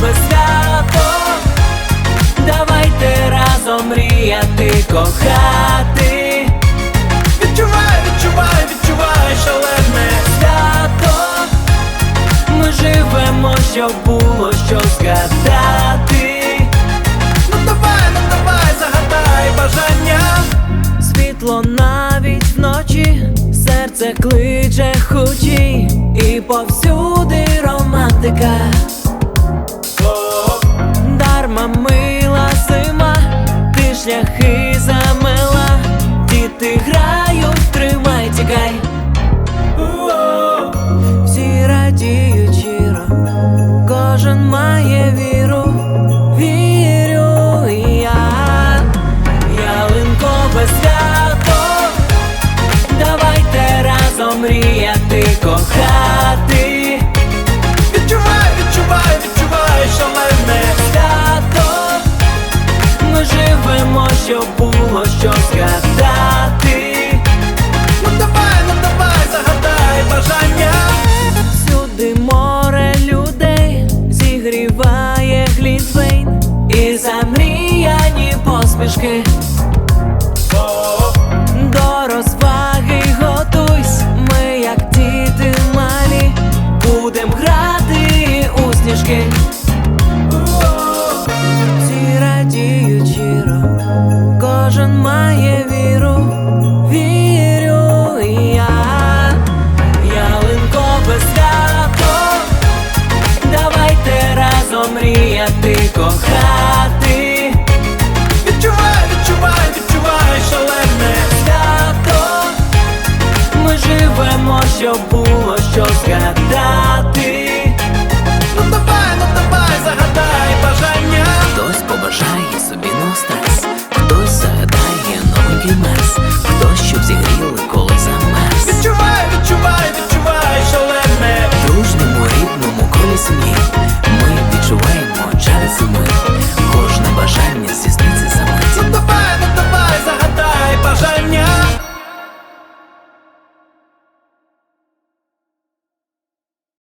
тебе свято, давайте разом мріяти, кохати. Відчувай, відчувай, відчувай, шалене свято. Ми живемо, щоб було що згадати. Ну давай, ну давай, загадай бажання. Світло навіть вночі, серце кличе хучі і повсюди романтика. Мріяти, кохати. Відчувай, відчувай, відчувай шалене свято. Ми живемо, щоб було що згадати. Ну давай, ну давай, загадай бажання. Всюди море людей зігріває глінтвейн і замріяні посмішки. До розваги казки, всі радіють щиро, кожен має віру, вірю і я, ялинко без свято, давайте разом мріяти, кохати. Відчувай, відчувай, відчувай, шалене свято, ми живемо, щоб було що згадати.